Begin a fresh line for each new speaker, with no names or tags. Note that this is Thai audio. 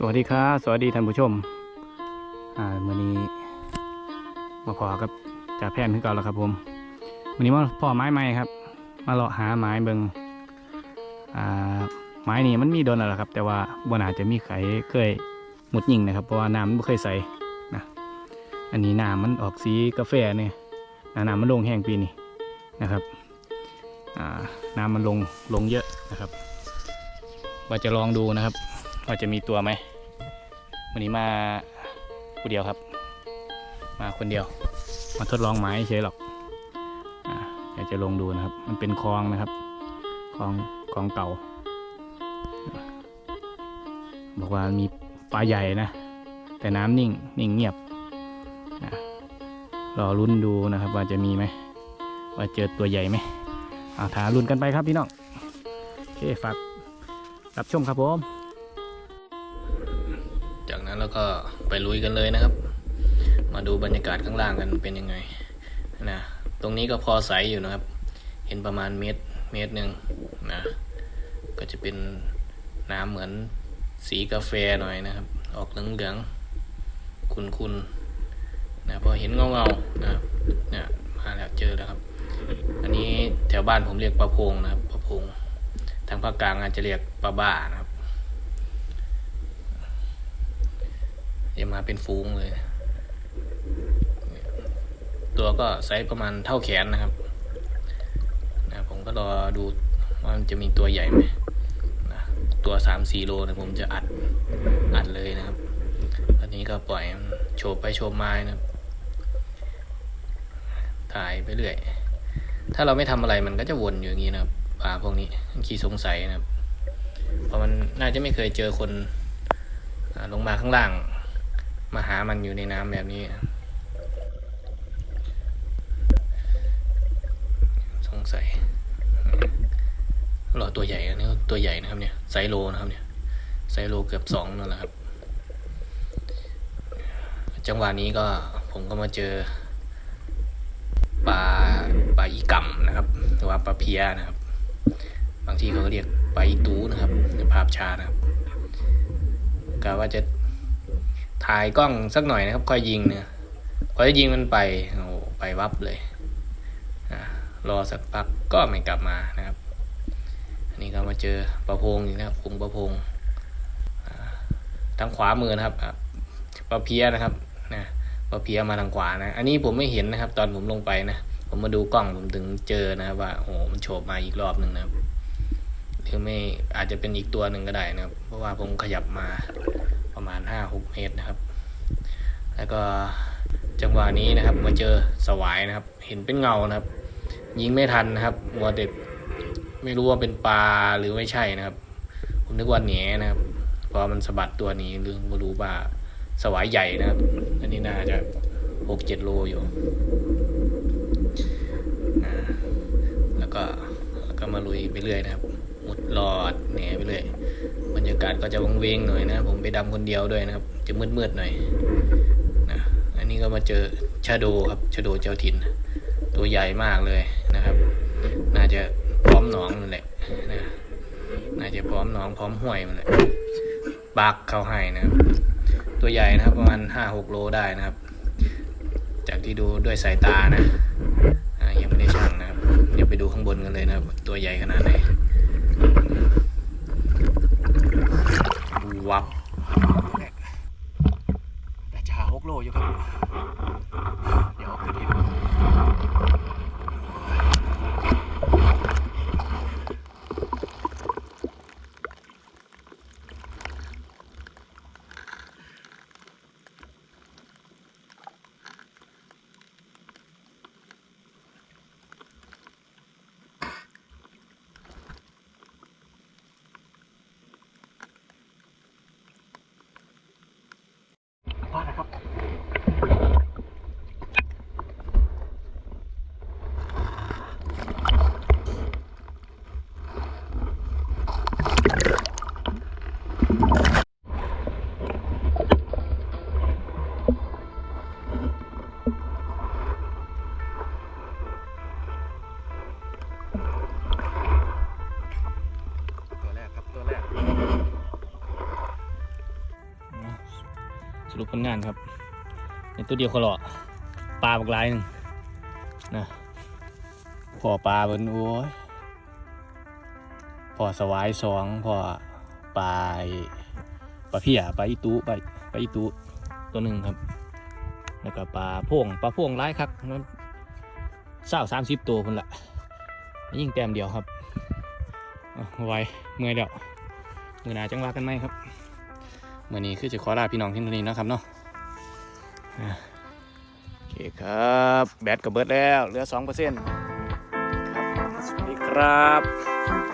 สวัสดีครับสวัสดีท่านผู้ชม อ่ามื่อนี้มาพอกับจ่าแพนขึ้นเก่าแล้วครับผมวันนี้มาพ่อไม้ใหม่ครับ มาเลาะหาไม้เบิงอ่าไม้นี่มันมีโดนแล้วครับ แต่ว่าบนอาจจะมีไข่เคยหมุดยิงนะครับ เพราะว่าน้ำมันไม่เคยใส่นะอันนี้น้ำมันออกสีกาแฟเนี่ยน้ำมันลงแห้งปีนี้นะครับอ่าน้ำมันลงลงเยอะนะครับว่าจะลองดูนะครับ ว่าจะมีตัวไหมวันนี้มาผู้เดียวครับ มาคนเดียว มาทดลองไม้เฉยหรอกอาอยากจะลงดูนะครับ มันเป็นคลองนะครับคลองคลองเก่า บอกว่ามีปลาใหญ่นะ แต่น้ำนิ่งนิ่งเงียบรอรุ่นดูนะครับ ว่าจะมีไหมว่าเจอตัวใหญ่ไหมเอาถารุ่นกันไปครับพี่น้องโอเคฝากรับชมครับผม จากนั้นเราก็ไปลุยกันเลยนะครับ มาดูบรรยากาศข้างล่างกันเป็นยังไงนะตรงนี้ก็พอใสอยู่นะครับ เห็นประมาณเมตรเมตรหนึ่งนะก็จะเป็นน้ำเหมือนสีกาแฟหน่อยนะครับ ออกเหลืองๆคุนๆนะพอเห็นเงาๆนะครับเนี่ยมาแล้วเจอแล้วครับ อันนี้แถวบ้านผมเรียกปลาพงนะครับปลาพงทางภาคกลางอาจจะเรียกปลาบ้านะครับ จะมาเป็นฟูงเลย ตัวก็ไซส์ประมาณเท่าแขนนะครับนะผมก็รอดูว่ามันจะมีตัวใหญ่ไหมนะตัวสามสี่โลนะผมจะอัดอัดเลยนะครับ อันนี้ก็ปล่อยโฉบไปโฉบมานะครับถ่ายไปเรื่อย ถ้าเราไม่ทำอะไรมันก็จะวนอยู่อย่างนี้นะครับปลาพวกนี้ขี้สงสัยนะครับ เพราะมันน่าจะไม่เคยเจอคนอลงมาข้างล่าง มาหามันอยู่ในน้ำแบบนี้ สงสัยหล่อตัวใหญ่นนี้ตัวใหญ่นะครับเนี่ยไซโลนะครับเนี่ยไซโลเกือบสองนั่นแหละครับ จังหวะนี้ก็ผมก็มาเจอปลาปลาอีก่ำนะครับหรือว่าปลาเพียนะครับ บางทีเขาก็เรียกปลาอีตูนะครับภาพชานะครับกะว่าจะ ถ่ายกล้องสักหน่อยนะครับ ค่อยยิงเนี่ยพอจะยิงมันไปโอ้ไปวับเลยอารอสักพักก็ไม่กลับมานะครับ อันนี้ก็มาเจอปลาพงอีกนะครับพุงปลาพงอ่าทางขวามือนะครับอะปลาเพียนะครับนะปลาเพียมาทางขวานะ อันนี้ผมไม่เห็นนะครับ ตอนผมลงไปนะ ผมมาดูกล้องผมถึงเจอนะครับว่าโอ้โหมันโฉบมาอีกรอบหนึ่งนะครับหรือไม่อาจจะเป็นอีกตัวหนึ่งก็ได้นะครับ เพราะว่าผมขยับมา มาณห้าหกเมตรนะครับ แล้วก็จังหวะนี้นะครับมาเจอสวายนะครับ เห็นเป็นเงานะครับ ยิงไม่ทันนะครับมัวแต่ไม่รู้ว่าเป็นปลาหรือไม่ใช่นะครับ ผมนึกว่าแหนนะครับพอมันสะบัดตัวนี้หรือไม่รู้ว่าสวายใหญ่นะครับ อันนี้น่าจะหกเจ็ดโลอยู่ แล้วก็แล้วก็มาลุยไปเรื่อยนะครับมุดลอดแหนไปเรื่อยาศก็จะวังเวงหน่อยนะผมไปดำคนเดียวด้วยนะครับ จะมืดๆหน่อยนะอันนี้ก็มาเจอชาโดครับชาโดเจ้าถิ่น ตัวใหญ่มากเลยนะครับ น่าจะพร้อมหนองนั่นแหละนะน่าจะพร้อมหนองพร้อมห้วยมันแหละบักเข้าให้นะครับ ตัวใหญ่นะครับประมาณห้าหกโลได้นะครับ จากที่ดูด้วยสายตานะยังไม่ได้ช่างนะครับเดี๋ยวไปดูข้างบนกันเลยนะครับ ตัวใหญ่ขนาดไหน วับแต่ชาฮกโลอยู่ครับ รุปผลงานครับ ในตัวเดียวเขาหล่อปลาบักหลายหนึ่งนะพอปลาเบิ้นโอ้ยพอสวายสองพอปลาปลาเพียปลาอีตูปลาปลาอีตูตัวหนึ่งครับ แล้วก็ปลาพ่วงปลาพ่วงร้ายครับมันเศร้าสามสิบตัวคนละยิ่งแต้มเดียวครับอะไว้เมื่อยแล้วมือหนาจังว่ากันไหมครับ เมื่อนี้คือจะขอลาพี่น้องที่นี่นะครับเนาะโอเคครับ แบตกระเบิดแล้ว เหลือสองเปอร์เซ็นต์ครับสวัสดีครับ